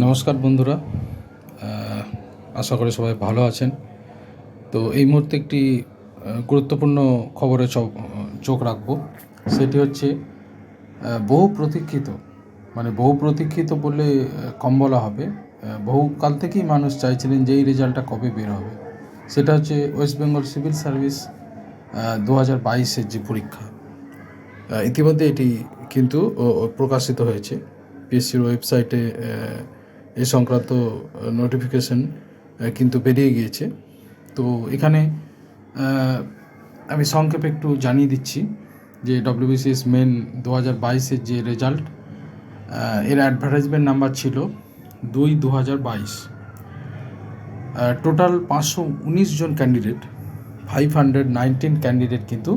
নমস্কার বন্ধুরা। আশা করি সবাই ভালো আছেন। তো এই মুহূর্তে একটি গুরুত্বপূর্ণ খবরে চোখ রাখব। সেটি হচ্ছে বহু প্রতীক্ষিত মানে বহু প্রতীক্ষিত বলে কম বলা হবে। বহুকাল থেকেই মানুষ চাইছিলেন যে এই রেজাল্টটা কবে বের হবে। সেটা হচ্ছে ওয়েস্ট বেঙ্গল সিভিল সার্ভিস দু হাজার বাইশের যে পরীক্ষা। ইতিমধ্যে এটি কিন্তু প্রকাশিত হয়েছে। পিএসসির ওয়েবসাইটে এ সংক্রান্ত নোটিফিকেশন কিন্তু বেরিয়ে গিয়েছে। তো এখানে আমি সংক্ষেপে একটু জানিয়ে দিচ্ছি যে ডব্লিউবিসিএস মেন দু হাজার বাইশের যে রেজাল্ট এর অ্যাডভার্টাইজমেন্ট নাম্বার ছিল দুই দু হাজার বাইশ টোটাল পাঁচশো উনিশ জন candidate five hundred nineteen candidate কিন্তু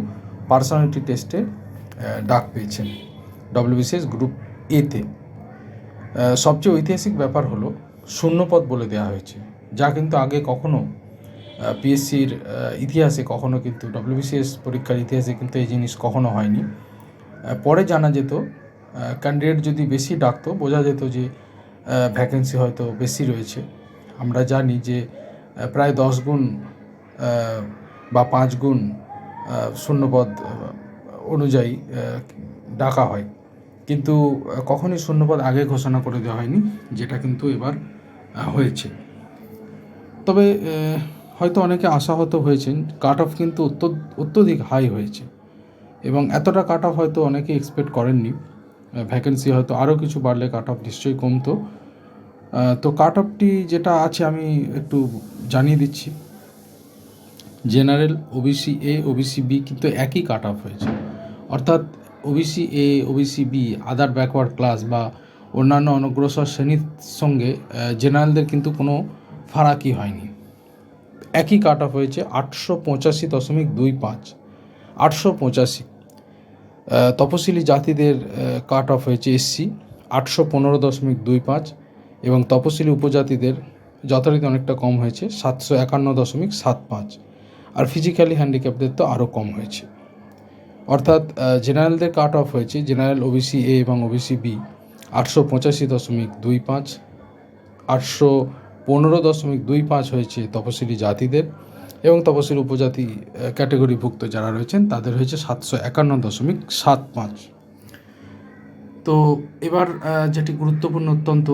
পার্সোনালিটি টেস্টে ডাক পেয়েছেন ডব্লিউবিসিএস গ্রুপ এতে সবচেয়ে ঐতিহাসিক ব্যাপার হলো শূন্যপদ বলে দেওয়া হয়েছে, যা কিন্তু আগে কখনো পিএসসির ইতিহাসে কখনো কিন্তু ডব্লিউবিসিএস পরীক্ষার ইতিহাসে কিন্তু এই জিনিস কখনো হয়নি। পরে জানা যেত ক্যান্ডিডেট যদি বেশি ডাকতো, বোঝা যেত যে ভ্যাকেন্সি হয়তো বেশি রয়েছে। আমরা জানি যে প্রায় দশ গুণ বা পাঁচ গুণ শূন্যপদ অনুযায়ী ডাকা হয়। কিন্তু কখনই শূন্যপদ আগে ঘোষণা করে দেওয়া হয়নি, যেটা কিন্তু এবার হয়েছে। তবে হয়তো অনেকে আশাহত হয়েছেন কাট অফ কিন্তু অত্য- অত্যধিক হাই হয়েছে। এবং এতটা কাট অফ হয়তো অনেকে এক্সপেক্ট করেননি। ভ্যাকেন্সি হয়তো আরও কিছু বাড়লে কাট অফ নিশ্চয়ই কমতো। তো কাট অফটি যেটা আছে আমি একটু জানিয়ে দিচ্ছি। General OBC A OBC B কিন্তু একই কাট অফ হয়েছে। অর্থাৎ OBC A OBC B other backward class বা অন্যান্য অনগ্রসর শ্রেণির সঙ্গে জেনারেলদের কিন্তু কোনো ফারাকি হয়নি। একই কাট অফ হয়েছে আটশো পঁচাশি দশমিক দুই পাঁচ। আটশো পঁচাশি তপশিলি জাতিদের কাট অফ হয়েছে এসসি আটশো পনেরো দশমিক দুই পাঁচ এবং তপশিলি উপজাতিদের যথারীতি অনেকটা কম হয়েছে সাতশো একান্ন দশমিক সাত পাঁচ। আর ফিজিক্যালি হ্যান্ডিক্যাপদের তো আরও কম হয়েছে। অর্থাৎ জেনারেলদের কাট অফ হয়েছে। জেনারেল ওবিসি এ এবং ওবিসি বি আটশো পঁচাশি দশমিক দুই পাঁচ, আটশো পনেরো দশমিক দুই পাঁচ হয়েছে তপশিলি জাতিদের এবং তপশিলি উপজাতি ক্যাটেগরিভুক্ত যারা রয়েছেন, তাদের হয়েছে সাতশো একান্ন দশমিক সাত পাঁচ। তো এবার যেটি গুরুত্বপূর্ণ অত্যন্ত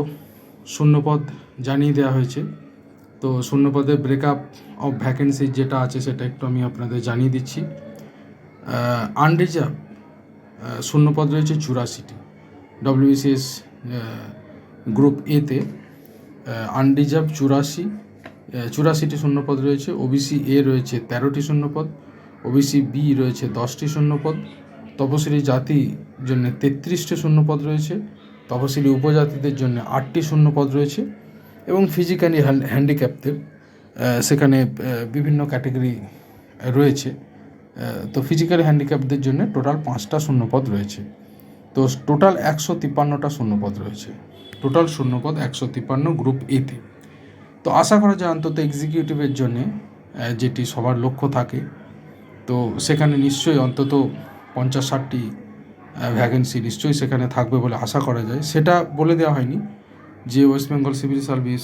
শূন্যপদ জানিয়ে দেওয়া হয়েছে। তো শূন্যপদের ব্রেকআপ অফ ভ্যাকেন্সি যেটা আছে, সেটা একটু আমি আপনাদের জানিয়ে দিচ্ছি। আনরিজার্ভ শূন্যপদ রয়েছে চুরাশিটি। ডব্লিউবিসিএস গ্রুপ এতে আনরিজার্ভ চুরাশি চুরাশিটি শূন্যপদ রয়েছে ওবিসি এ রয়েছে তেরোটি শূন্যপদ ওবিসি বি রয়েছে দশটি শূন্যপদ, তপশিলি জাতি জন্য তেত্রিশটি শূন্যপদ রয়েছে, তপশিলি উপজাতিদের জন্য আটটি শূন্যপদ রয়েছে এবং ফিজিক্যালি হ্যান্ডিক্যাপদের সেখানে বিভিন্ন ক্যাটাগরি রয়েছে। তো ফিজিক্যাল হ্যান্ডিক্যাপদের জন্য টোটাল পাঁচটা শূন্যপদ রয়েছে। তো টোটাল একশো তিপ্পান্নটা শূন্যপদ রয়েছে। টোটাল শূন্যপদ একশো তিপ্পান্ন গ্রুপ এতে তো। আশা করা যায় অন্তত এক্সিকিউটিভের জন্যে যেটি সবার লক্ষ্য থাকে, তো সেখানে নিশ্চয়ই অন্তত পঞ্চাশ ষাটটি ভ্যাকেন্সি নিশ্চয়ই সেখানে থাকবে বলে আশা করা যায়। সেটা বলে দেওয়া হয়নি যে ওয়েস্ট বেঙ্গল সিভিল সার্ভিস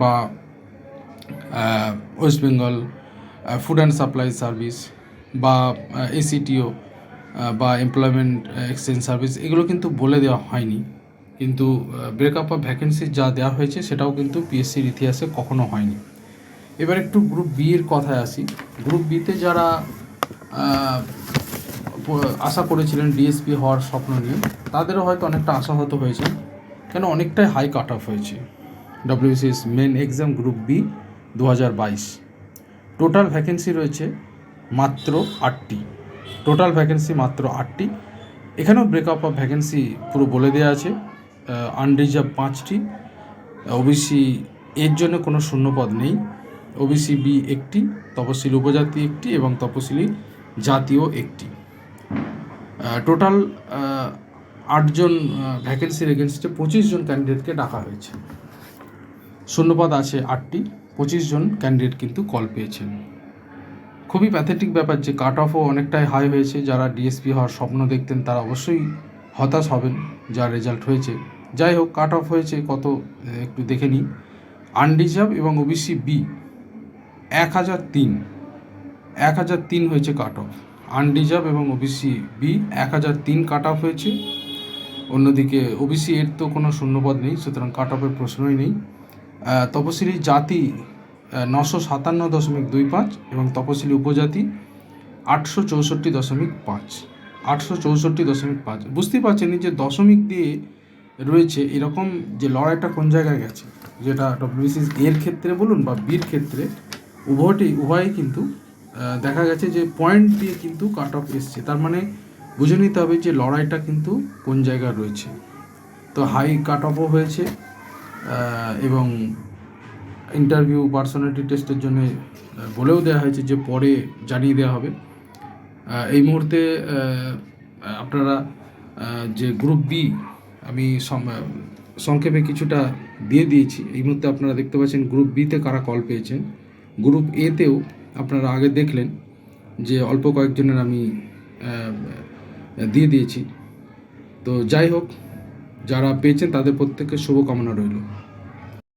বা West Bengal food and supply service বা এসিটিও বা এমপ্লয়মেন্ট এক্সচেঞ্জ সার্ভিস এগুলো কিন্তু বলে দেওয়া হয়নি। কিন্তু ব্রেকআপ অফ ভ্যাকেন্সি যা দেওয়া হয়েছে, সেটাও কিন্তু পিএসসির ইতিহাসে কখনো হয়নি। এবার একটু গ্রুপ বি এর কথায় আসি। গ্রুপ বিতে যারা আশা করেছিলেন ডিএসপি হওয়ার স্বপ্ন নিয়ে, তাদেরও হয়তো অনেকটা আশাহত হয়েছে। কেন? অনেকটাই হাই কাট অফ হয়েছে। WCS main exam group B দু হাজার বাইশ। টোটাল ভ্যাকেন্সি রয়েছে মাত্র আটটি। টোটাল ভ্যাকেন্সি মাত্র আটটি। এখানেও ব্রেকআপ অফ ভ্যাকেন্সি পুরো বলে দেওয়া আছে। আনরিজার্ভ পাঁচটি। ওবিসি এর জন্য কোনো শূন্যপদ নেই। ওবিসি বি একটি, তপশিলি উপজাতি একটি এবং তপশিলি জাতীয় একটি। টোটাল আটজন ভ্যাকেন্সির এগেনস্টে পঁচিশ জন ক্যান্ডিডেটকে ডাকা হয়েছে। শূন্যপদ আছে আটটি। পঁচিশ জন ক্যান্ডিডেট কিন্তু কল পেয়েছেন। খুবই প্যাথেটিক ব্যাপার যে কাট অফও অনেকটাই হাই হয়েছে। যারা ডিএসপি হওয়ার স্বপ্ন দেখতেন, তারা অবশ্যই হতাশ হবেন যা রেজাল্ট হয়েছে। যাই হোক কাট অফ হয়েছে কত একটু দেখে নিই। আনরিজার্ভ এবং ওবিসি বি এক হাজার তিন, এক হাজার তিন হয়েছে কাট অফ আনরিজার্ভ এবং ওবিসি বি এক হাজার তিন কাট অফ হয়েছে। অন্যদিকে ওবিসি এর তো কোনো শূন্যপদ নেই, সুতরাং কাট অফের প্রশ্নই নেই। তপশিলি জাতি নশো সাতান্ন দশমিক দুই পাঁচ এবং তপশিলি উপজাতি আটশো চৌষট্টি দশমিক পাঁচ। আটশো চৌষট্টি দশমিক পাঁচ। বুঝতেই পারছেন যে দশমিক দিয়ে রয়েছে এরকম যে লড়াইটা কোন জায়গায় গেছে? যেটা ডব্লিউবিসিস এর ক্ষেত্রে বলুন বা বির ক্ষেত্রে, উভয়টি উভয়ই কিন্তু দেখা গেছে যে পয়েন্ট দিয়ে কিন্তু কাট অফ এসছে। তার মানে বুঝে নিতে হবে যে লড়াইটা কিন্তু কোন জায়গায় রয়েছে। তো হাই কাট অফও হয়েছে এবং ইন্টারভিউ পার্সোনালিটি টেস্টের জন্য বলেও দেওয়া হয়েছে যে পরে জানিয়ে দেওয়া হবে। এই মুহূর্তে আপনারা যে গ্রুপ বি আমি সংক্ষেপে কিছুটা দিয়ে দিয়েছি। এই মুহূর্তে আপনারা দেখতে পাচ্ছেন গ্রুপ বিতে কারা কল পেয়েছেন। গ্রুপ এতেও আপনারা আগে দেখলেন যে অল্প কয়েকজনের আমি দিয়ে দিয়েছি। তো যাই হোক যারা পেয়েছেন তাদের প্রত্যেকের শুভকামনা রইল।